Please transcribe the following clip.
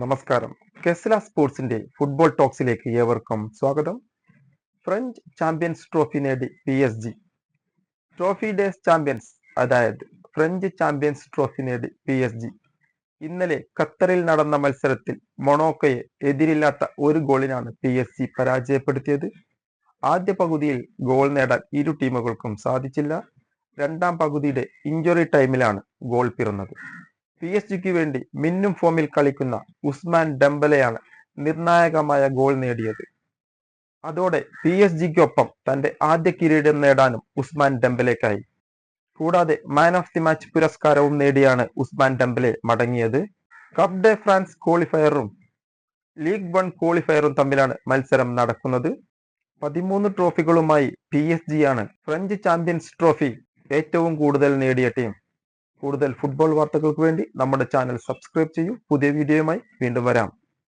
നമസ്കാരം. കെസ്ല സ്പോർട്സിന്റെ ഫുട്ബോൾ ടോക്സിലേക്ക് ഏവർക്കും സ്വാഗതം. ഫ്രഞ്ച് ചാമ്പ്യൻസ് ട്രോഫി നേടി പി എസ് ജി. ട്രോഫി ഡേസ് ചാമ്പ്യൻസ് അതായത് ഫ്രഞ്ച് ചാമ്പ്യൻസ് ട്രോഫി നേടി പി എസ് ജി. ഇന്നലെ ഖത്തറിൽ നടന്ന മത്സരത്തിൽ മൊണോക്കയെ എതിരില്ലാത്ത ഒരു ഗോളിനാണ് പി എസ് ജി പരാജയപ്പെടുത്തിയത്. ആദ്യ പകുതിയിൽ ഗോൾ നേടാൻ ഇരു ടീമുകൾക്കും സാധിച്ചില്ല. രണ്ടാം പകുതിയുടെ ഇഞ്ചുറി ടൈമിലാണ് ഗോൾ പിറന്നത്. പി എസ് ജിക്ക് വേണ്ടി മിന്നും ഫോമിൽ കളിക്കുന്ന ഉസ്മാൻ ഡംബലയാണ് നിർണായകമായ ഗോൾ നേടിയത്. അതോടെ പി എസ് ജിക്കൊപ്പം തന്റെ ആദ്യ കിരീടം നേടാനും ഉസ്മാൻ ഡംബലേക്കായി. കൂടാതെ മാൻ ഓഫ് ദി മാച്ച് പുരസ്കാരവും നേടിയാണ് ഉസ്മാൻ ഡംബലെ മടങ്ങിയത്. കപ്പ് ഡേ ഫ്രാൻസ് ക്വാളിഫയറും ലീഗ് വൺ ക്വാളിഫയറും തമ്മിലാണ് മത്സരം നടക്കുന്നത്. പതിമൂന്ന് ട്രോഫികളുമായി പി എസ് ജി ആണ് ഫ്രഞ്ച് ചാമ്പ്യൻസ് ട്രോഫി ഏറ്റവും കൂടുതൽ നേടിയ ടീം കൂടുതൽ ഫുട്ബോൾ വാർത്തകൾക്ക് വേണ്ടി നമ്മുടെ ചാനൽ സബ്സ്ക്രൈബ് ചെയ്യൂ. പുതിയ വീഡിയോയുമായി വീണ്ടും വരാം.